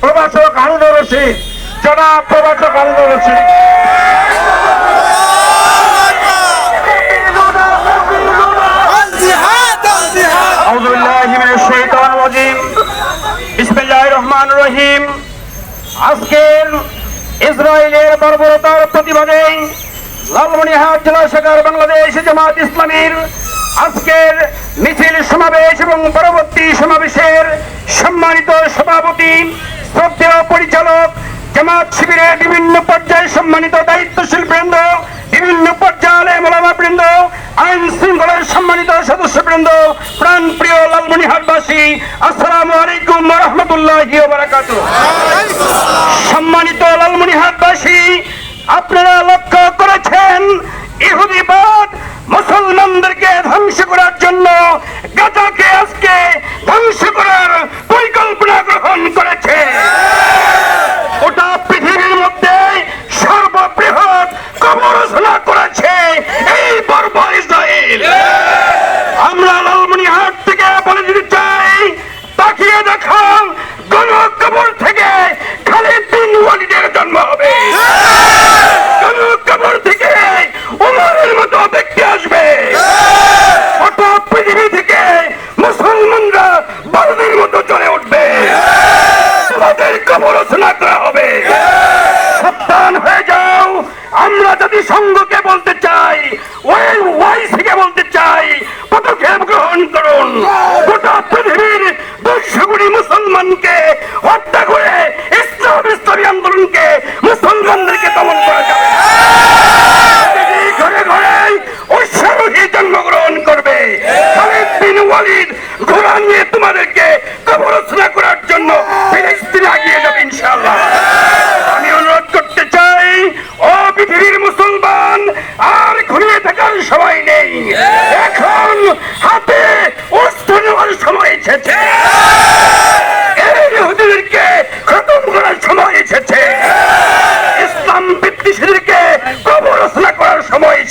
প্রভাষক হারুনুর রশিদ জনাব প্রভাষক হারুনুর রশিদ রহিম আজকের ইসরায়েলের বর্বরতার প্রতিবাদে লালমনিহাট জেলা শাখার বাংলাদেশ জামাত ইসলামীর মিছিল সমাবেশ এবং পরবর্তী সমাবেশের সম্মানিত সভাপতি, শ্রদ্ধেয় পরিচালক, জামাত শিবিরের বিভিন্ন পর্যায়ে সম্মানিত দায়িত্বশীল বৃন্দ, বিভিন্ন পর্যায়ে মোলামা বৃন্দ, আইন শৃঙ্খলার সম্মানিত সদস্য বৃন্দ প্রাণ প্রিয় লালমনিহাটবাসী, আসসালামু আলাইকুম রহমতুল্লাহ সম্মানিত লালমনিহাটবাসী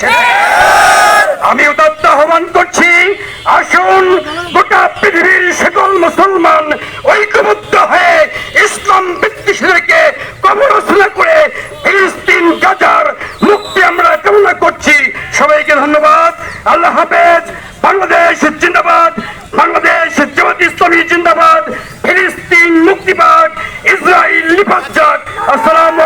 করছে আমি উদাত্ত আহ্বান করছি, আসুন গোটা পৃথিবীর সকল মুসলমান ঐক্যবদ্ধ হয়ে ইসলাম বিদ্বেষীদেরকে কবরচনা করে ফিলিস্তিন গাজার মুক্তি আমরা কামনা করছি। সবাইকে ধন্যবাদ। আল্লাহ হাফেজ। বাংলাদেশ জিন্দাবাদ। বাংলাদেশ জামাত ইসলামী জিন্দাবাদ। ফিলিস্তিন মুক্তিবাদ ইসরায়েল নিপাত আসসালাম